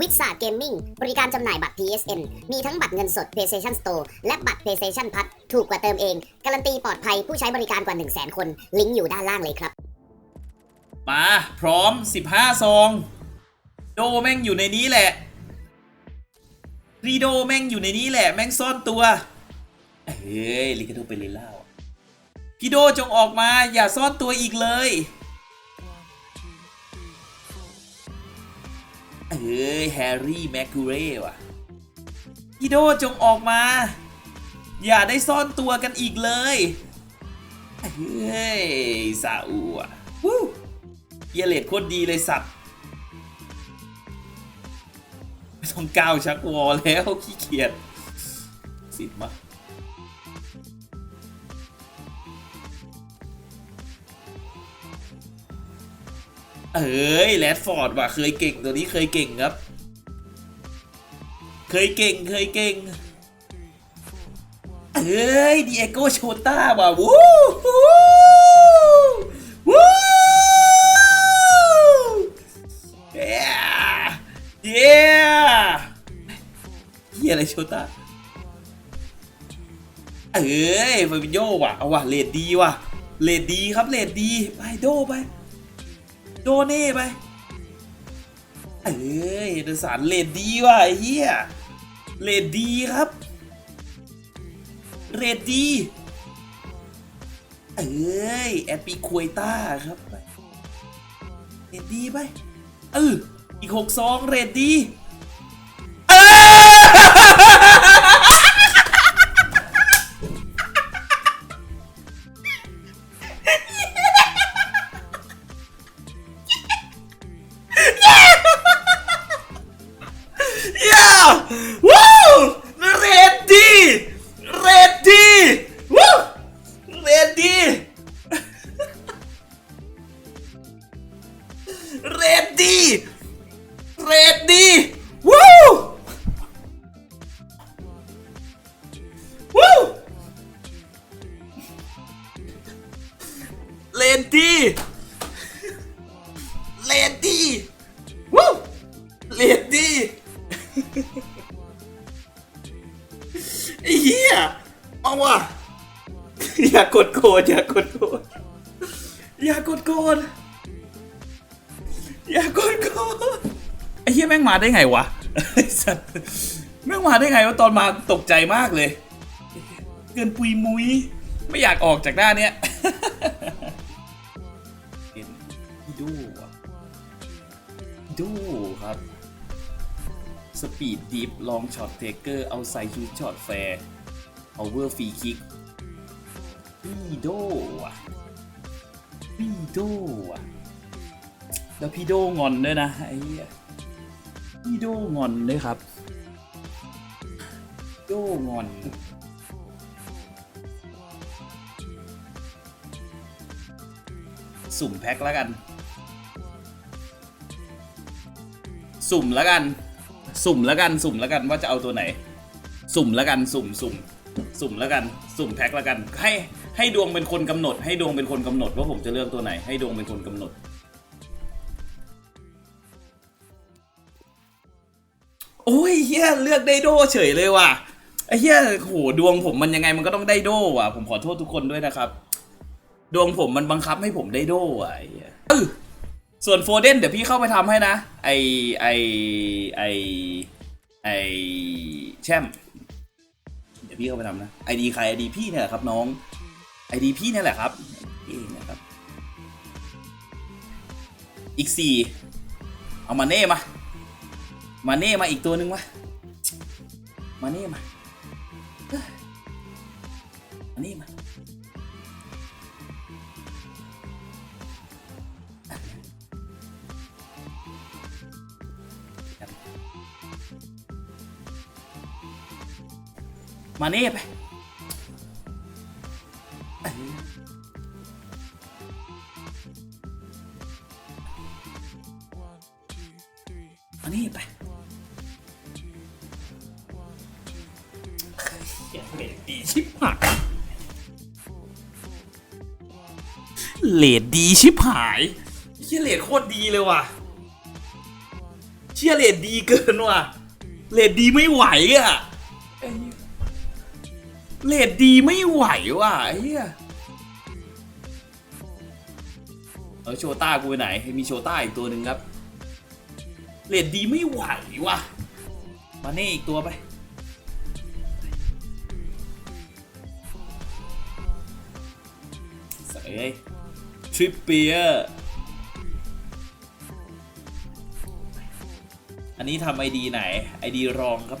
วิสาเกมมิ่งบริการจำหน่ายบัตร PSN มีทั้งบัตรเงินสด PlayStation Store และบัตร PlayStation Plus ถูกกว่าเติมเอง การันตีปลอดภัยผู้ใช้บริการกว่า 1 0 0 0 0 0 คน ลิงก์อยู่ด้านล่างเลยครับ มาพร้อม 15 ซอง โดแม่งอยู่ในนี้แหละรีโดแม่งอยู่ในนี้แหละ แม่งซ่อนตัว เฮ้ยลิกาโดเป็นเลนล่าพี่โดจงออกมาอย่าซ่อนตัวอีกเลย เอ้ยแฮร์รี่แมคกูเร่ว่ะพี่โดจงออกมา อย่าได้ซ่อนตัวกันอีกเลยเฮ้ยซาอูอะวู้เยเลดโคตรดีเลยสัตว์ไม่ต้องก้าวชักวอลแล้วขี้เกียจสิบมา เอ้ยแรดฟอร์ดว่ะเคยเก่งตัวนี้เคยเก่งครับ เคยเก่งเคยเก่งเอ้ยดีเอโกโชต้าว่ะวู้วู้วู้เย้เย้เฮียอะไรโชต้าเอ้ยฟาบิโยว่ะเอาว่ะเลดดีว่ะเลดดีครับเลดดีไปโดไป โดเน่ไป เอ้ยเดรสันเลดดีว่ะไอ้เฮียเลดดีครับเรดดีเอ้ยแอปปีควยต้าครับเรดดีไปเอออีกหกซองเรดดี เรดดีวู้เรดดีไอ้เหี้ยเอาว่ะอย่ากดโกรธอย่ากดโกรธอย่ากดโกรธอย่ากดโกรธไอ้เหี้ยแม่งมาได้ไงวะไอ้สัตว์แม่งมาได้ไงวะตอนมาตกใจมากเลย เกินปุยมุยไม่อยากออกจากหน้าเนี้ย ดูดูครับ สปีดดิฟลองช็อตเทเกอร์เอาไซฮิวช็อตแฟร์เอาเวอร์ฟรีคิกพี่โดอะพี่โดอะแล้วพี่โดงอนด้วยนะไอ้พี่โดงอนด้วยครับ โดงอนสุ่มแพ็คแล้วกัน สุ่มแล้วกัน สุ่มแล้วกัน สุ่มแล้วกันว่าจะเอาตัวไหน สุ่มแล้วกัน สุ่มสุ่มสุ่มแล้วกัน สุ่มแพ็คแล้วกัน ให้ให้ดวงเป็นคนกำหนด ให้ดวงเป็นคนกำหนดว่าผมจะเลือกตัวไหน ให้ดวงเป็นคนกำหนด โอ้ยเฮียเลือกไดโดเฉยเลยว่ะไอ้เฮียโหดวงผมมันยังไงมันก็ต้องไดโดว่ะ ผมขอโทษทุกคนด้วยนะครับ ดวงผมมันบังคับให้ผมไดโดอะไอ้เหี้ยเออ ส่วนโฟเดนเดี๋ยวพี่เข้าไปทำให้นะ ไอไอไอไอแชมเดี๋ยวพี่เข้าไปทำนะไอดีใครไอดีพี่เนี่ยแหละครับน้องไอดีพี่เนี่ยแหละครับเองนะครับ อีกสี่เอามาเน่มา มาเน่มาอีกตัวหนึ่งมามาเน่มามาเน่มา มาเน่ไป มานี่ไปเหี้ยเลดดีชิบหายเลดดีชิบหายเชี่ยเลดโคตรดีเลยว่ะเชี่ยเลดดีเกินว่ะเลดดีไม่ไหวอะ เลดดีไม่ไหวว่ะไอ้เหี้ยเออโชต้ากูไปไหน มีโชต้าอีกตัวหนึ่งครับเลดดีไม่ไหวว่ะ มาเน่อีกตัวไป ใส่เลยทริปเปียร์อันนี้ทำไอดีไหนไอดีรองครับ